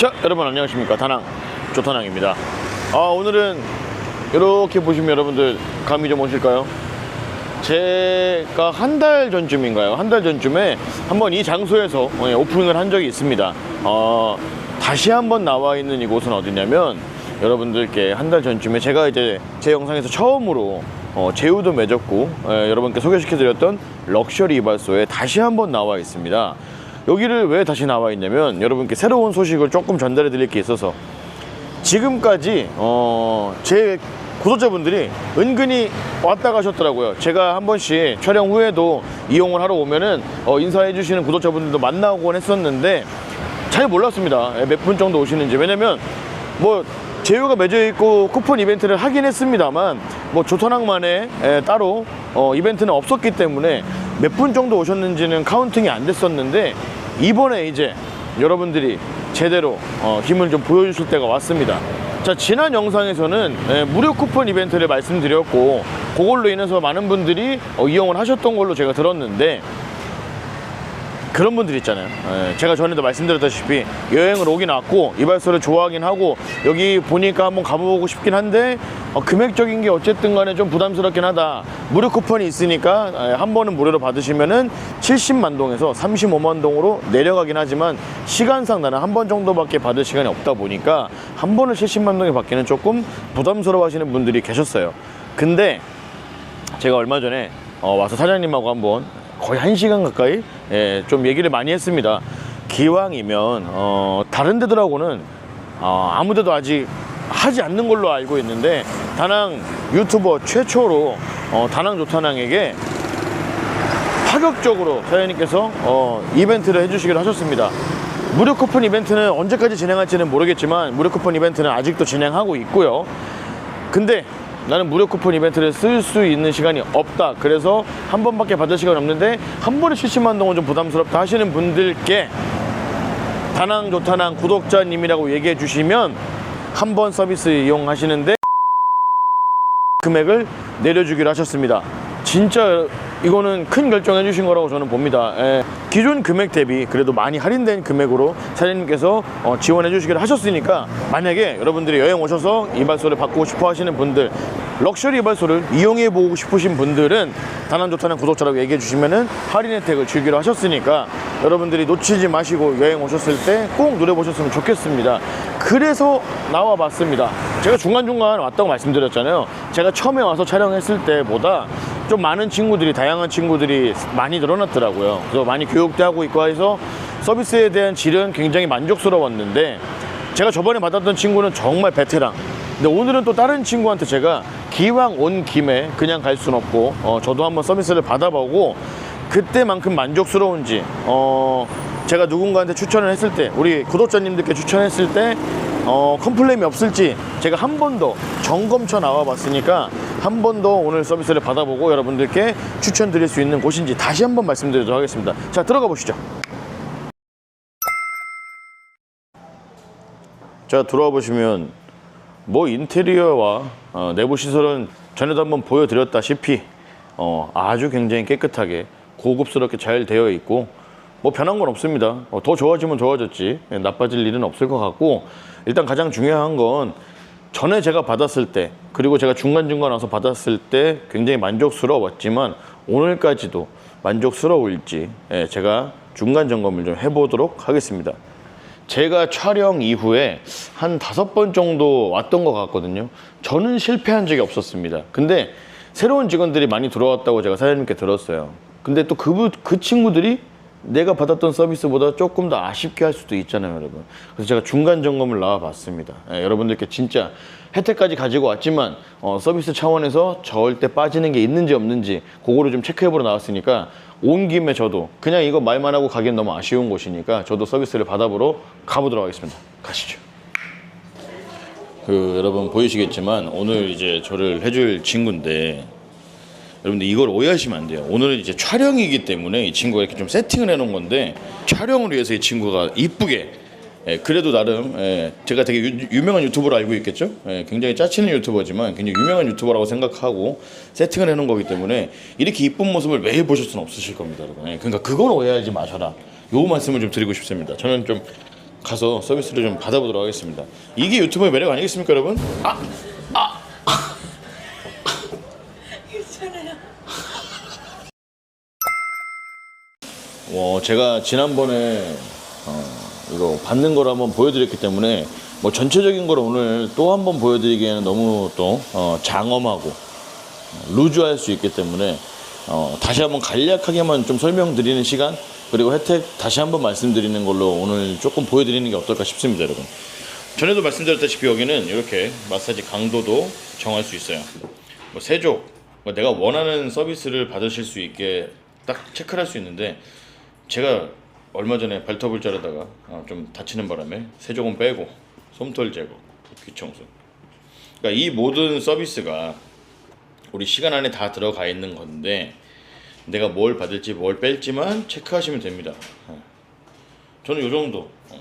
자, 여러분 안녕하십니까. 다낭 조타낭입니다. 아, 오늘은 이렇게 보시면 여러분들 감이 좀 오실까요? 제가 한 달 전쯤인가요? 한 달 전쯤에 한번 이 장소에서 예, 오픈을 한 적이 있습니다. 어, 다시 한번 나와 있는 이곳은 어디냐면 여러분들께 한 달 전쯤에 제가 이제 제 영상에서 처음으로 어, 제우도 맺었고 예, 여러분께 소개시켜드렸던 럭셔리 이발소에 다시 한번 나와 있습니다. 여기를 왜 다시 나와 있냐면 여러분께 새로운 소식을 조금 전달해 드릴 게 있어서 지금까지 어, 제 구독자분들이 은근히 왔다 가셨더라고요. 제가 한 번씩 촬영 후에도 이용을 하러 오면은 어, 인사해 주시는 구독자분들도 만나곤 했었는데 잘 몰랐습니다. 몇 분 정도 오시는지. 왜냐면 뭐 제휴가 맺어 있고 쿠폰 이벤트를 하긴 했습니다만 뭐 조선항만에 에, 따로 어, 이벤트는 없었기 때문에 몇 분 정도 오셨는지는 카운팅이 안 됐었는데 이번에 이제 여러분들이 제대로 어, 힘을 좀 보여주실 때가 왔습니다. 자 지난 영상에서는 에, 무료 쿠폰 이벤트를 말씀드렸고 그걸로 인해서 많은 분들이 어, 이용을 하셨던 걸로 제가 들었는데 그런 분들 있잖아요. 예, 제가 전에도 말씀드렸다시피 여행을 오긴 왔고 이발소를 좋아하긴 하고 여기 보니까 한번 가보고 싶긴 한데 어, 금액적인 게 어쨌든 간에 좀 부담스럽긴 하다. 무료 쿠폰이 있으니까 예, 한 번은 무료로 받으시면은 70만 동에서 35만 동으로 내려가긴 하지만 시간상 나는 한 번 정도밖에 받을 시간이 없다 보니까 한 번을 70만 동에 받기는 조금 부담스러워 하시는 분들이 계셨어요. 근데 제가 얼마 전에 어, 와서 사장님하고 한번 거의 한 시간 가까이 예, 좀 얘기를 많이 했습니다. 기왕이면 어, 다른 데들하고는 어, 아무 데도 아직 하지 않는 걸로 알고 있는데 다낭 유튜버 최초로 어, 다낭 조타낭에게 파격적으로 사장님께서 어, 이벤트를 해주시기로 하셨습니다. 무료 쿠폰 이벤트는 언제까지 진행할지는 모르겠지만 무료 쿠폰 이벤트는 아직도 진행하고 있고요. 근데 나는 무료 쿠폰 이벤트를 쓸 수 있는 시간이 없다. 그래서 한 번밖에 받을 시간이 없는데 한 번에 70만 동은 좀 부담스럽다 하시는 분들께 다낭 조타낭 구독자님이라고 얘기해 주시면 한 번 서비스 이용하시는데 금액을 내려주기로 하셨습니다. 진짜 이거는 큰 결정해 주신 거라고 저는 봅니다. 예. 기존 금액 대비 그래도 많이 할인된 금액으로 사장님께서 어, 지원해 주시기로 하셨으니까 만약에 여러분들이 여행 오셔서 이발소를 바꾸고 싶어 하시는 분들 럭셔리 이발소를 이용해 보고 싶으신 분들은 다낭 좋다는 구독자라고 얘기해 주시면은 할인 혜택을 주기로 하셨으니까 여러분들이 놓치지 마시고 여행 오셨을 때꼭 누려보셨으면 좋겠습니다. 그래서 나와 봤습니다. 제가 중간중간 왔다고 말씀드렸잖아요. 제가 처음에 와서 촬영했을 때보다 좀 많은 친구들이 다양한 친구들이 많이 늘어났더라고요. 그래서 많이 교육도 하고 있고 해서 서비스에 대한 질은 굉장히 만족스러웠는데 제가 저번에 받았던 친구는 정말 베테랑. 근데 오늘은 또 다른 친구한테 제가 기왕 온 김에 그냥 갈 순 없고 어, 저도 한번 서비스를 받아보고 그때만큼 만족스러운지 어, 제가 누군가한테 추천을 했을 때 우리 구독자님들께 추천했을 때 어, 컴플레인이 없을지 제가 한 번 더 점검쳐 나와 봤으니까 한 번 더 오늘 서비스를 받아보고 여러분들께 추천드릴 수 있는 곳인지 다시 한번 말씀드리도록 하겠습니다. 자, 들어가 보시죠. 자, 들어와 보시면 뭐 인테리어와 어, 내부 시설은 전에도 한번 보여드렸다시피 어, 아주 굉장히 깨끗하게 고급스럽게 잘 되어 있고 뭐 변한 건 없습니다. 어, 더 좋아지면 좋아졌지 예, 나빠질 일은 없을 것 같고 일단 가장 중요한 건 전에 제가 받았을 때 그리고 제가 중간중간 와서 받았을 때 굉장히 만족스러웠지만 오늘까지도 만족스러울지 예, 제가 중간 점검을 좀 해보도록 하겠습니다. 제가 촬영 이후에 한 다섯 번 정도 왔던 것 같거든요. 저는 실패한 적이 없었습니다. 근데 새로운 직원들이 많이 들어왔다고 제가 사장님께 들었어요. 근데 또 그, 그 친구들이 내가 받았던 서비스보다 조금 더 아쉽게 할 수도 있잖아요, 여러분. 그래서 제가 중간 점검을 나와 봤습니다. 예, 여러분들께 진짜 혜택까지 가지고 왔지만 어, 서비스 차원에서 절대 빠지는 게 있는지 없는지 그거를 좀 체크해보러 나왔으니까 온 김에 저도 그냥 이거 말만 하고 가기엔 너무 아쉬운 곳이니까 저도 서비스를 받아보러 가보도록 하겠습니다. 가시죠. 그 여러분 보이시겠지만 오늘 이제 저를 해줄 친구인데 여러분들 이걸 오해하시면 안 돼요. 오늘은 이제 촬영이기 때문에 이 친구가 이렇게 좀 세팅을 해놓은 건데 촬영을 위해서 이 친구가 이쁘게 예, 그래도 나름 예, 제가 되게 유, 명한 유튜버로 알고 있겠죠. 예, 굉장히 짜치는 유튜버지만 굉장히 유명한 유튜버라고 생각하고 세팅을 해놓은 거기 때문에 이렇게 이쁜 모습을 매일 보실 수는 없으실 겁니다, 여러분. 예, 그러니까 그걸 오해하지 마셔라. 요 말씀을 좀 드리고 싶습니다. 저는 좀 가서 서비스를 좀 받아보도록 하겠습니다. 이게 유튜버의 매력 아니겠습니까, 여러분? 아, 괜찮아요. 와, 제가 지난번에 어, 이거 받는 걸 한번 보여드렸기 때문에 뭐 전체적인 걸 오늘 또 한번 보여드리기에는 너무 또 어, 장엄하고 루즈할 수 있기 때문에 어, 다시 한번 간략하게만 좀 설명드리는 시간 그리고 혜택 다시 한번 말씀드리는 걸로 오늘 조금 보여드리는 게 어떨까 싶습니다, 여러분. 전에도 말씀드렸다시피 여기는 이렇게 마사지 강도도 정할 수 있어요. 뭐 세족, 뭐 내가 원하는 서비스를 받으실 수 있게 딱 체크를 할 수 있는데 제가 얼마 전에 발톱을 자르다가 어, 좀 다치는 바람에 세족은 빼고 솜털 제거, 귀청소. 그러니까 이 모든 서비스가 우리 시간 안에 다 들어가 있는 건데 내가 뭘 받을지 뭘 뺄지만 체크하시면 됩니다. 어. 저는 요 정도. 어.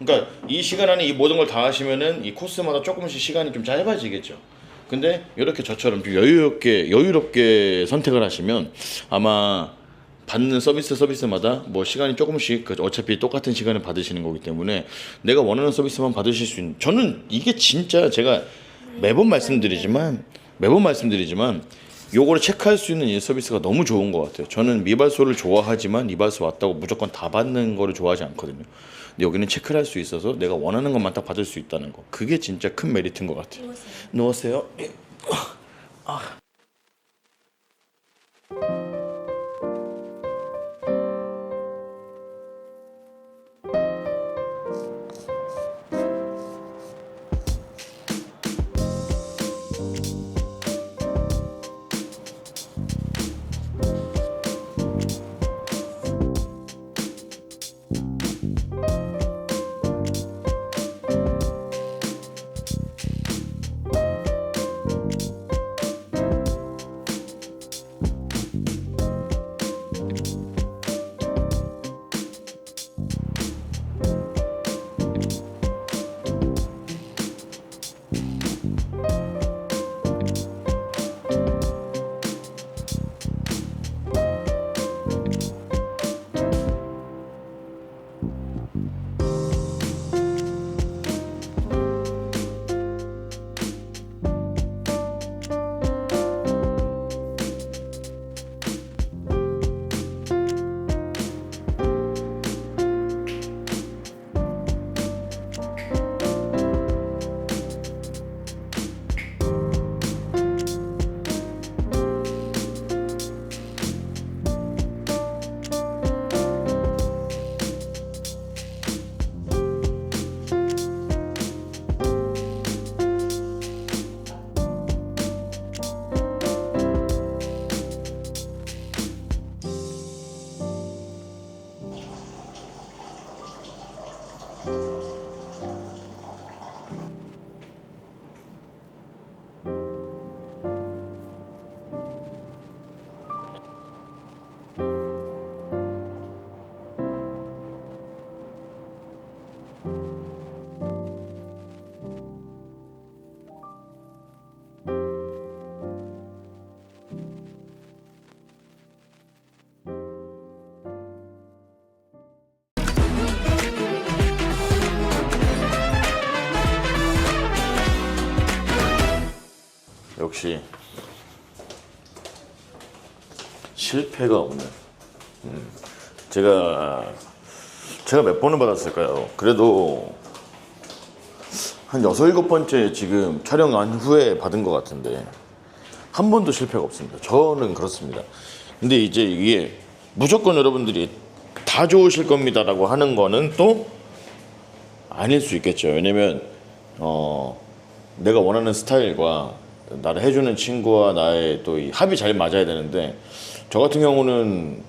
그러니까 이 시간 안에 이 모든 걸 다 하시면은 이 코스마다 조금씩 시간이 좀 짧아지겠죠. 근데 이렇게 저처럼 좀 여유롭게 여유롭게 선택을 하시면 아마 받는 서비스 서비스마다 뭐 시간이 조금씩 그 어차피 똑같은 시간을 받으시는 거기 때문에 내가 원하는 서비스만 받으실 수 있는 저는 이게 진짜 제가 매번 말씀드리지만 매번 말씀드리지만 요거를 체크할 수 있는 이 서비스가 너무 좋은 것 같아요. 저는 미발소를 좋아하지만 이발소 왔다고 무조건 다 받는 거를 좋아하지 않거든요. 근데 여기는 체크를 할 수 있어서 내가 원하는 것만 딱 받을 수 있다는 거. 그게 진짜 큰 메리트인 것 같아요. 누우세요. 예. 역시 실패가 없는. 음, 제가 제가 몇 번을 받았을까요? 그래도 한 여섯 일곱 번째 지금 촬영한 후에 받은 것 같은데 한 번도 실패가 없습니다. 저는 그렇습니다. 근데 이제 이게 무조건 여러분들이 다 좋으실 겁니다라고 하는 거는 또 아닐 수 있겠죠. 왜냐면 어 내가 원하는 스타일과 나를 해주는 친구와 나의 또이 합이 잘 맞아야 되는데 저 같은 경우는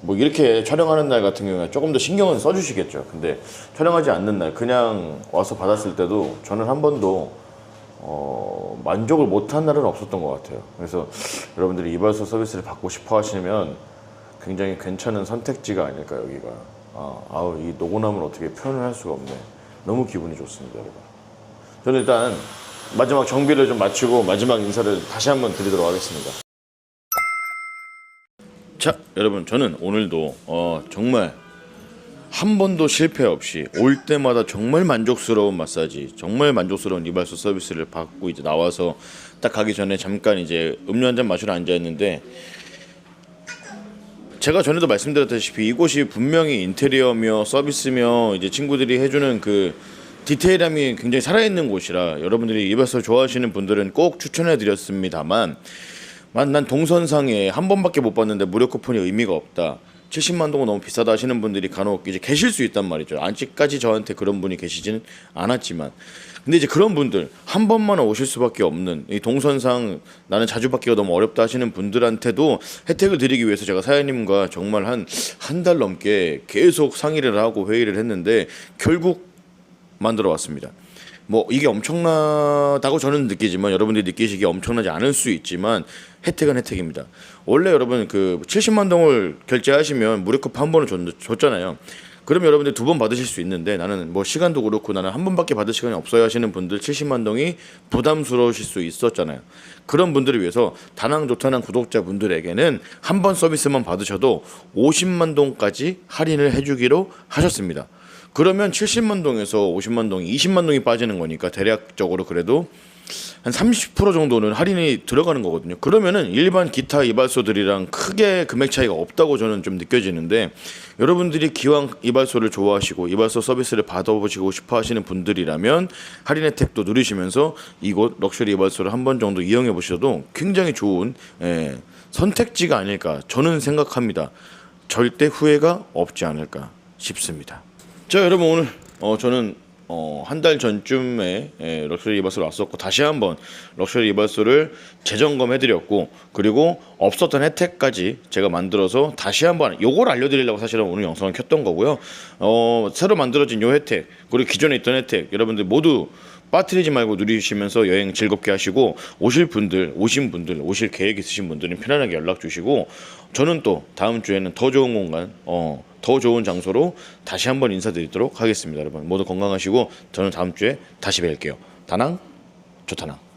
뭐 이렇게 촬영하는 날 같은 경우에 조금 더 신경은 써주시겠죠. 근데 촬영하지 않는 날 그냥 와서 받았을 때도 저는 한 번도 어, 만족을 못한 날은 없었던 것 같아요. 그래서 여러분들이 이발소 서비스를 받고 싶어 하시면 굉장히 괜찮은 선택지가 아닐까 여기가. 아, 아우 이 노곤함을 어떻게 표현을 할 수가 없네. 너무 기분이 좋습니다, 여러분. 저는 일단 마지막 정비를 좀 마치고 마지막 인사를 다시 한번 드리도록 하겠습니다. 자, 여러분 저는 오늘도 어, 정말 한 번도 실패 없이 올 때마다 정말 만족스러운 마사지, 정말 만족스러운 이발소 서비스를 받고 이제 나와서 딱 가기 전에 잠깐 이제 음료 한 잔 마시러 앉아 있는데 제가 전에도 말씀드렸다시피 이곳이 분명히 인테리어며 서비스며 이제 친구들이 해주는 그 디테일함이 굉장히 살아있는 곳이라 여러분들이 이발소 좋아하시는 분들은 꼭 추천해 드렸습니다만 만- 난 동선상에 한 번밖에 못 봤는데 무료 쿠폰이 의미가 없다. 70만 동은 너무 비싸다 하시는 분들이 간혹 이제 계실 수 있단 말이죠. 아직까지 저한테 그런 분이 계시지는 않았지만 근데 이제 그런 분들 한 번만 오실 수밖에 없는 이 동선상 나는 자주 받기가 너무 어렵다 하시는 분들한테도 혜택을 드리기 위해서 제가 사장님과 정말 한 한 달 넘게 계속 상의를 하고 회의를 했는데 결국 만들어 왔습니다. 뭐 이게 엄청나다고 저는 느끼지만 여러분들이 느끼시기에 엄청나지 않을 수 있지만 혜택은 혜택입니다. 원래 여러분 그 70만 동을 결제하시면 무료 쿠폰 한 번을 줬, 줬잖아요. 그럼 여러분들 두 번 받으실 수 있는데 나는 뭐 시간도 그렇고 나는 한 번밖에 받을 시간이 없어요 하시는 분들 70만 동이 부담스러우실 수 있었잖아요. 그런 분들을 위해서 다낭 좋다낭 구독자분들에게는 한 번 서비스만 받으셔도 50만 동까지 할인을 해주기로 하셨습니다. 그러면 70만 동에서 50만 동이 20만 동이 빠지는 거니까 대략적으로 그래도 한 30% 정도는 할인이 들어가는 거거든요. 그러면은 일반 기타 이발소들이랑 크게 금액 차이가 없다고 저는 좀 느껴지는데 여러분들이 기왕 이발소를 좋아하시고 이발소 서비스를 받아보시고 싶어 하시는 분들이라면 할인 혜택도 누리시면서 이곳 럭셔리 이발소를 한 번 정도 이용해 보셔도 굉장히 좋은 예, 선택지가 아닐까 저는 생각합니다. 절대 후회가 없지 않을까 싶습니다. 자 여러분 오늘 어, 저는 어, 한 달 전쯤에 예, 럭셔리 이발소를 왔었고 다시 한번 럭셔리 이발소를 재점검해드렸고 그리고 없었던 혜택까지 제가 만들어서 다시 한번 요걸 알려드리려고 사실은 오늘 영상을 켰던 거고요. 어, 새로 만들어진 요 혜택 그리고 기존에 있던 혜택 여러분들 모두 빠뜨리지 말고 누리시면서 여행 즐겁게 하시고 오실 분들 오신 분들 오실 계획 있으신 분들은 편안하게 연락 주시고 저는 또 다음 주에는 더 좋은 공간 어, 더 좋은 장소로 다시 한번 인사드리도록 하겠습니다 여러분. 모두 건강하시고 저는 다음 주에 다시 뵐게요. 다낭 좋다낭